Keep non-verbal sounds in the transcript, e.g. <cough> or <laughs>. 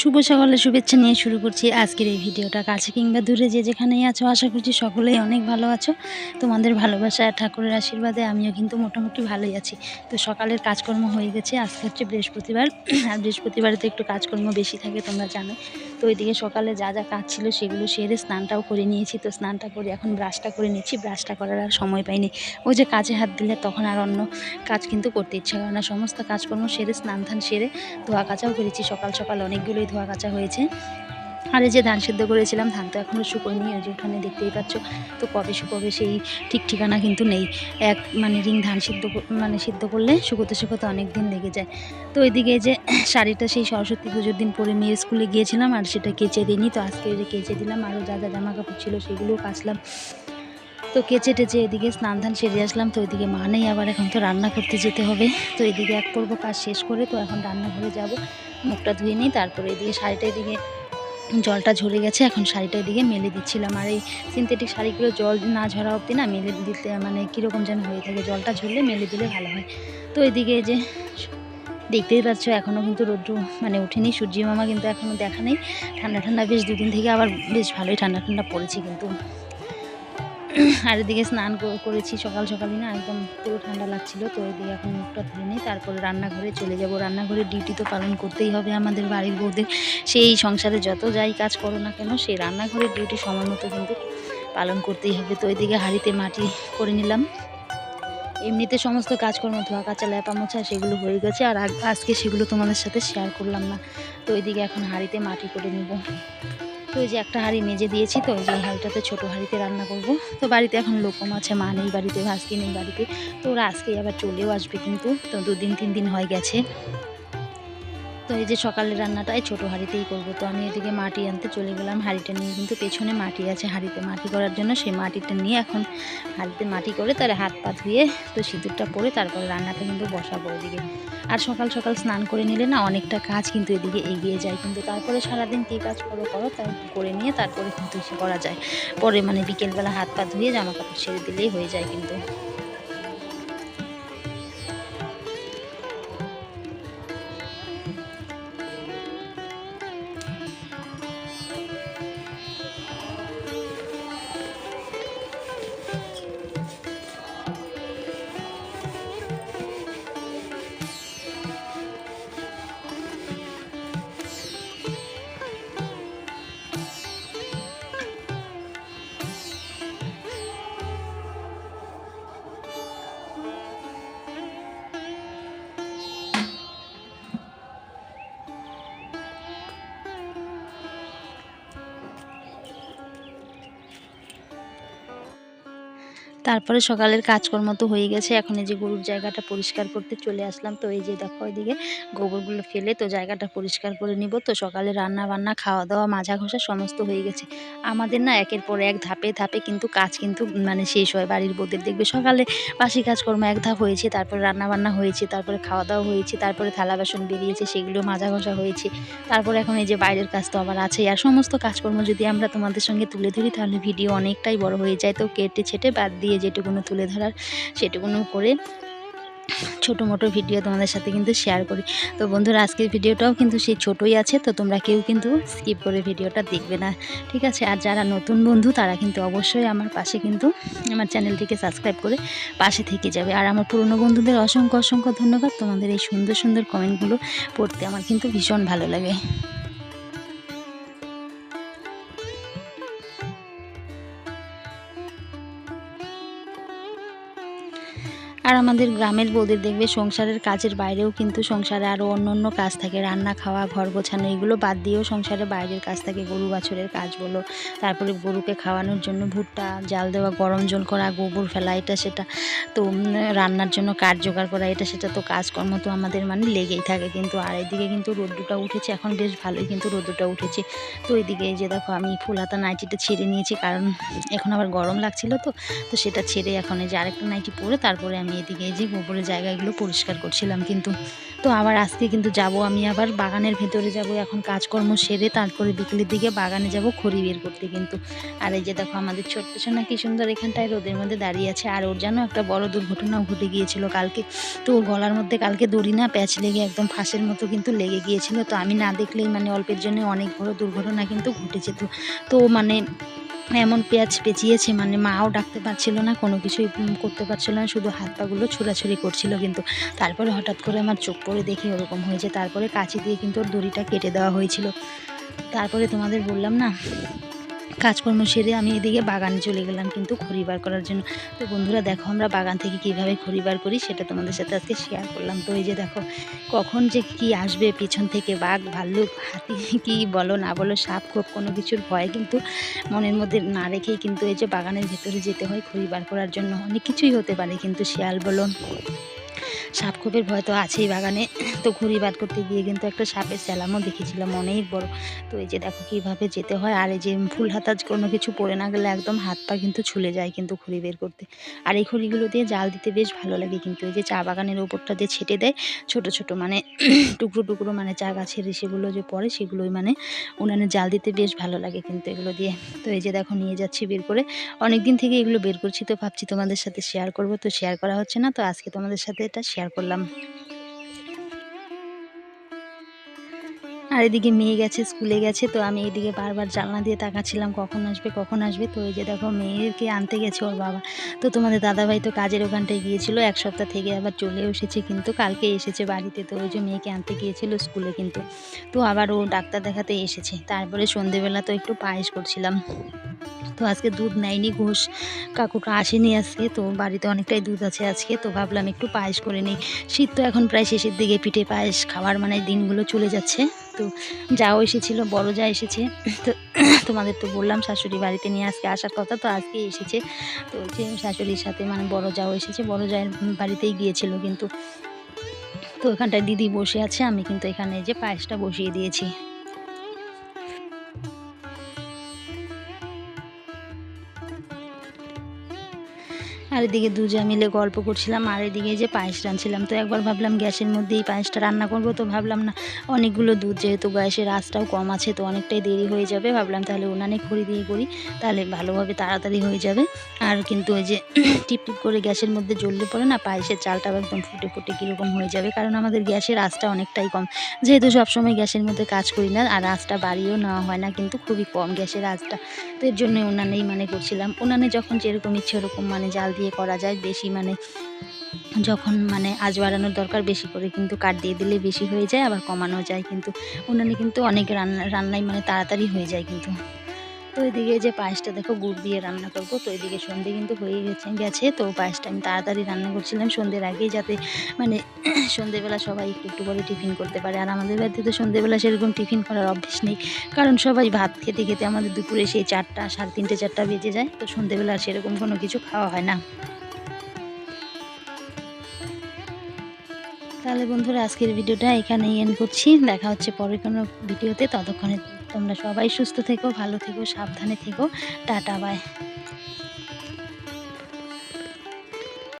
শুভ সকালে শুভেচ্ছা নিয়ে শুরু করছি আজকের এই ভিডিওটা। কাছে কিংবা দূরে যে যেখানেই আছো, আশা করছি সকলেই অনেক ভালো আছো। তোমাদের ভালোবাসা, ঠাকুরের আশীর্বাদে আমিও কিন্তু মোটামুটি ভালোই আছি। তো সকালের কাজকর্ম হয়ে গেছে, আজকে হচ্ছে বৃহস্পতিবার। আর বৃহস্পতিবারে তো একটু কাজকর্ম বেশি থাকে, তোমরা জানো। তো ওইদিকে সকালে যা যা কাজ ছিল সেগুলো সেরে স্নানটাও করে নিয়েছি। তো স্নানটা করে এখন ব্রাশটা করে নিয়েছি ব্রাশটা করার আর সময় পাইনি। ওই যে কাজে হাত দিলে তখন আর অন্য কাজ কিন্তু করতে ইচ্ছা করে না। সমস্ত কাজকর্ম সেরে স্নান ধান সেরে ধোয়া কাচাও করেছি। সকাল সকাল অনেকগুলোই ধোয়া কাচা হয়েছে। আর এই যে ধান সিদ্ধ করেছিলাম, ধান তো এখনও শুকোয়নি ওই যে এখানে দেখতেই পাচ্ছ। তো কবে শুকোবে সেই ঠিক ঠিকানা কিন্তু নেই। এক মানে রিং ধান সিদ্ধ মানে সিদ্ধ করলে শুকোতে শুকোতে অনেক দিন লেগে যায়। তো এদিকে যে শাড়িটা সেই সরস্বতী পুজোর দিন পরে মেয়ের স্কুলে গিয়েছিলাম আর সেটা কেচে দিইনি। তো আজকে যে কেচে দিলাম, আরও যা যা জামা কাপড় ছিল সেগুলোও কাচলাম। তো কেচে টেচে এদিকে স্নান ধান সেরে আসলাম। তো ওইদিকে মা নেই, আবার এখন তো রান্না করতে যেতে হবে। তো এদিকে এক পর্ব কাজ শেষ করে তো এখন রান্নাঘরে যাব। মুখটা ধুয়ে নিই, তারপরে এদিকে শাড়িটা এদিকে জলটা ঝরে গেছে, এখন শাড়িটা এদিকে মেলে দিচ্ছিলাম। আর এই সিনথেটিক শাড়িগুলো জল না ঝরা অবধি না মেলে দিতে মানে কীরকম যেন হয়ে থাকে, জলটা ঝরলে মেলে দিলে ভালো হয়। তো এদিকে যে দেখতেই পাচ্ছ এখনও কিন্তু রৌদ্র মানে ওঠেনি, সূর্য মামা কিন্তু এখনও দেখা নেই। ঠান্ডা ঠান্ডা বেশ দুদিন থেকে আবার বেশ ভালোই ঠান্ডা ঠান্ডা পড়েছে কিন্তু। আর এদিকে স্নান করেছি সকাল সকালই না, একদম পুরো ঠান্ডা লাগছিল, তো এদিকে এখন মুখটা ধুয়ে নিই, তারপরে রান্নাঘরে চলে যাব। রান্নাঘরে ডিউটি তো পালন করতেই হবে আমাদের বাড়ির বউদের। সেই সংসারে যত যাই কাজ করো না কেন, সেই রান্নাঘরের ডিউটি সময় মতো কিন্তু পালন করতেই হবে। তো এদিকে হাঁড়িতে মাটি করে নিলাম। এমনিতে সমস্ত কাজকর্ম, ধোয়া কাচা, ল্যাপা মোছা সেগুলো হয়ে গেছে, আর আজকে সেগুলো তোমাদের সাথে শেয়ার করলাম না। তো ওইদিকে এখন হাঁড়িতে মাটি করে নিব। তো এই যে একটা হাঁড়ি মেজে দিয়েছি তো ওই যে এই হাঁড়িটাতে ছোটো হাঁড়িতে রান্না করব। তো বাড়িতে এখন লোকম আছে, মা নেই বাড়িতে, ভাসকি নেই বাড়িতে। তো ওরা আজকেই আবার চলেও আসবে কিন্তু, তো দুদিন তিন দিন হয়ে গেছে। তো এই যে সকালের রান্নাটাই ছোটো হাঁড়িতেই করব। তো আমি এদিকে মাটি আনতে চলে গেলাম। হাঁড়িটা নিয়ে কিন্তু পেছনে মাটি আছে হাঁড়িতে মাটি করার জন্য। সেই মাটিটা নিয়ে এখন হাঁড়িতে মাটি করে তার হাত পা ধুয়ে, তো সিঁদুরটা পরে তারপরে রান্নাটা কিন্তু বসাবো ওইদিকে আর সকাল সকাল স্নান করে নিলে না অনেকটা কাজ কিন্তু এদিকে এগিয়ে যায় কিন্তু তারপরে সারাদিন কী কাজ করো করো তাই করে নিয়ে তারপরে কিন্তু করা যায়। পরে মানে বিকেলবেলা হাত পা ধুয়ে জামা কাপড় ছেড়ে দিলেই হয়ে যায় কিন্তু। তারপরে সকালের কাজকর্ম তো হয়ে গেছে। এখন এই যে গরুর জায়গাটা পরিষ্কার করতে চলে আসলাম। তো এই যে দেখো ওইদিকে গোবরগুলো ফেলে তো জায়গাটা পরিষ্কার করে নিব। তো সকালে রান্না বান্না, খাওয়া দাওয়া, মাজা ঘষা সমস্ত হয়ে গেছে। আমাদের না একের পর এক ধাপে ধাপে কিন্তু কাজ কিন্তু মানে শেষ হয়। বাড়ির বউদের দেখবে সকালে বাসি কাজকর্ম এক ধাপ হয়েছে, তারপরে রান্না বান্না হয়েছে, তারপরে খাওয়া দাওয়া হয়েছে, তারপরে থালা বাসন বেরিয়েছে, সেগুলো মাজা ঘষা হয়েছে। তারপরে এখন এই যে বাইরের কাজ তো আবার আছে আর সমস্ত কাজকর্ম যদি আমরা তোমাদের সঙ্গে তুলে ধরি, তাহলে ভিডিও অনেকটাই বড় হয়ে যায়। তো কেটে ছেটে বাদ দিয়ে যেটুকুনো তুলে ধরার, সেটুকুনো করে ছোটো মোটো ভিডিও তোমাদের সাথে কিন্তু শেয়ার করি। তো বন্ধুরা, আজকের ভিডিওটাও কিন্তু সেই ছোটোই আছে, তো তোমরা কেউ কিন্তু স্কিপ করে ভিডিওটা দেখবে না। ঠিক আছে? আর যারা নতুন বন্ধু, তারা কিন্তু অবশ্যই আমার পাশে কিন্তু আমার চ্যানেলটিকে সাবস্ক্রাইব করে পাশে থেকে যাবে। আর আমার পুরনো বন্ধুদের অসংখ্য অসংখ্য ধন্যবাদ। তোমাদের এই সুন্দর সুন্দর কমেন্টগুলো পড়তে আমার কিন্তু ভীষণ ভালো লাগে। আর আমাদের গ্রামের বউদের দেখবে সংসারের কাজের বাইরেও কিন্তু সংসারে আরও অন্য অন্য কাজ থাকে, রান্না, খাওয়া, ঘর গোছানো, এগুলো বাদ দিয়েও সংসারে বাইরের কাজ থাকে, গরু বাছুরের কাজ বলো। তারপরে গরুকে খাওয়ানোর জন্য ভুট্টা, জাল দেওয়া, গরম জল করা, গোবর ফেলা, এটা সেটা। তো রান্নার জন্য কাঠ জোগাড় করা, এটা সেটা তো কাজকর্ম তো আমাদের মানে লেগেই থাকে কিন্তু। আর এদিকে কিন্তু রোদ্দুটা উঠেছে, এখন বেশ ভালোই কিন্তু রোদ্দুটা উঠেছে। তো এদিকে যে দেখো, আমি ফুল হাতা নাইটিটা ছেড়ে নিয়েছি, কারণ এখন আবার গরম লাগছিল তো তো সেটা ছেড়ে এখন এই যে আরেকটা নাইটি পরে তারপরে আমি এদিকে যে গোবরের জায়গাগুলো পরিষ্কার করছিলাম কিন্তু, তো আবার আজকে কিন্তু যাব আমি আবার বাগানের ভেতরে যাব, এখন কাজকর্ম সেরে তারপরে বিকেলের দিকে বাগানে যাব খড়ি বের করতে কিন্তু। আর এই যে দেখো আমাদের ছোট্ট সোনা কি সুন্দর এখানটায় রোদের মধ্যে দাঁড়িয়ে আছে, আর ওর যেন একটা বড় দুর্ঘটনাও ঘটে গিয়েছিল কালকে। তো ওর গলার মধ্যে কালকে দড়ি না প্যাচ লেগে একদম ফাঁসের মতো কিন্তু লেগে গিয়েছিল, তো আমি না দেখলেই মানে অল্পের জন্য অনেক বড় দুর্ঘটনা কিন্তু ঘটেছে তো। তো মানে এমন পেঁয়াজ পেঁচিয়েছে মানে মাও ডাকতে পারছিল না, কোনো কিছুই করতে পারছিল না, শুধু হাত পাগুলো ছোড়াছুড়ি করছিল কিন্তু। তারপরে হঠাৎ করে আমার চোখ পড়ে দেখে ওরকম হয়েছে, তারপরে কাছে দিয়ে কিন্তু ওর দড়িটা কেটে দেওয়া হয়েছিল। তারপরে তোমাদের বললাম না কাজকর্ম সেরে আমি এদিকে বাগানে চলে গেলাম কিন্তু খড়ি বার করার জন্য। তো বন্ধুরা, দেখো আমরা বাগান থেকে কীভাবে খড়ি বার করি সেটা তোমাদের সাথে আজকে শেয়ার করলাম। তো এই যে দেখো, কখন যে কি আসবে, পিছন থেকে বাঘ, ভাল্লুক, হাতি, <laughs> কি বলো না বলো, সাপ, খোপ, কোনো কিছুর ভয় কিন্তু মনের মধ্যে না রেখেই কিন্তু এই যে বাগানের ভেতরে যেতে হয় খড়ি বার করার জন্য। অনেক কিছুই হতে পারে কিন্তু, শিয়াল বলো সাপ খোপের ভয় তো আছেই বাগানে। তো ঘুড়ি বার করতে গিয়ে কিন্তু একটা সাপের স্যালামও দেখেছিলাম, অনেক বড়। তো এই যে দেখো কীভাবে যেতে হয়, আর এই যে ফুল হাতা কোনো কিছু পড়ে না গেলে একদম হাত পা কিন্তু ছুলে যায় কিন্তু খড়ি বের করতে। আর এই খড়িগুলো দিয়ে জাল দিতে বেশ ভালো লাগে কিন্তু, এই যে চা বাগানের ওপরটা দিয়ে ছেটে দেয়, ছোট ছোট মানে <clears throat> টুকরো টুকরো মানে চা গাছের সেগুলো যে পড়ে সেগুলোই মানে উনানে জাল দিতে বেশ ভালো লাগে কিন্তু এগুলো দিয়ে। তো এই যে দেখো নিয়ে যাচ্ছি বের করে। অনেক দিন থেকে এগুলো বের করছি তো ভাবছি তোমাদের সাথে শেয়ার করব, তো শেয়ার করা হচ্ছে না, তো আজকে তোমাদের সাথে এটা শেয়ার করলাম। আর এদিকে মেয়ে গেছে, স্কুলে গেছে, তো আমি এদিকে বারবার জানলা দিয়ে তাকাচ্ছিলাম, কখন আসবে কখন আসবে। তো এই যে দেখো, মেয়েকে আনতে গেছে ওর বাবা। তো তোমাদের দাদাভাই তো কাজের ওখানটায় গিয়েছিল, এক সপ্তাহ থেকে আবার চলে এসেছে কিন্তু কালকে এসেছে বাড়িতে। তো ওই যে মেয়েকে আনতে গিয়েছিল স্কুলে কিন্তু। তো আবার ও ডাক্তার দেখাতে এসেছে। তারপরে সন্ধেবেলা তো একটু পায়েস করছিলাম। তো আজকে দুধ নেয়নি, ঘোষ কাকুটা আসেনি আজকে, তো বাড়িতে অনেকটাই দুধ আছে আজকে, তো ভাবলাম একটু পায়েস করে নিই। শীত তো এখন প্রায় শেষের দিকে, পিঠে পায়েস খাওয়ার মানে দিনগুলো চলে যাচ্ছে। তো যাও এসেছিল, বড় যা এসেছে। তো তোমাদের তো বললাম, শাশুড়ি বাড়িতে নিয়ে আজকে আসার কথা, তো আজকে এসেছে। তো যে শাশুড়ির সাথে মানে বড় যাও এসেছে, বড় জায়ের বাড়িতেই গিয়েছিল কিন্তু। তো ওখানটায় দিদি বসে আছে, আমি কিন্তু এখানে যে পায়েসটা বসিয়ে দিয়েছি। আর এদিকে দুজা মিলে গল্প করছিলাম, আর এদিকে যে পায়েস রাঁধছিলাম। তো একবার ভাবলাম গ্যাসের মধ্যেই পায়েসটা রান্না করব, তো ভাবলাম না, অনেকগুলো দুধ যেহেতু গ্যাসের আঁচটাও কম আছে, তো অনেকটাই দেরি হয়ে যাবে। ভাবলাম তাহলে উনানে খড়ি দিয়ে করি, তাহলে ভালোভাবে তাড়াতাড়ি হয়ে যাবে। আর কিন্তু ওই যে <clears throat> টিপ টিপ করে গ্যাসের মধ্যে জ্বললে পরে না পায়েসের চালটাও একদম ফুটে ফুটে কীরকম হয়ে যাবে, কারণ আমাদের গ্যাসের আঁচটা অনেকটাই কম। যেহেতু সবসময় গ্যাসের মধ্যে কাজ করি না, আর আঁচটা বাড়িয়েও নেওয়া হয় না, কিন্তু খুবই কম গ্যাসের আঁচটা তো এর জন্য উনানেই মানে করছিলাম। উনানে যখন যেরকম ইচ্ছে ওরকম মানে জাল দিয়ে করা যায় বেশি মানে যখন মানে আজ বাড়ানোর দরকার বেশি করে কিন্তু কাঠ দিয়ে দিলে বেশি হয়ে যায়, আবার কমানো যায়। কিন্তু উনানে কিন্তু অনেক রান্না রান্নাই মানে তাড়াতাড়ি হয়ে যায় কিন্তু। তো এদিকে যে পায়েসটা দেখো গুড় দিয়ে রান্না করব, তো এদিকে সন্ধে কিন্তু হয়ে গেছে গেছে। তো পায়েসটা আমি তাড়াতাড়ি রান্না করছিলাম সন্ধ্যের আগেই যাতে মানে <clears throat> সন্ধেবেলা সবাই একটু একটু করে টিফিন করতে পারে। আর আমাদের বাড়িতে তো সন্ধেবেলা সেরকম টিফিন করার অভ্যেস নেই। কারণ সবাই ভাত খেতে খেতে আমাদের দুপুরে সেই চারটা, সাড়ে তিনটে, চারটা বেজে যায়। তো সন্ধেবেলা সেরকম কোনো কিছু খাওয়া হয় না। তাহলে বন্ধুরা, আজকের ভিডিওটা এখানেই এন্ড করছি। দেখা হচ্ছে পরে কোনো ভিডিওতে। ততক্ষণে তোমরা সবাই সুস্থ থেকো ভালো থেকো সাবধানে থেকো। Tata bye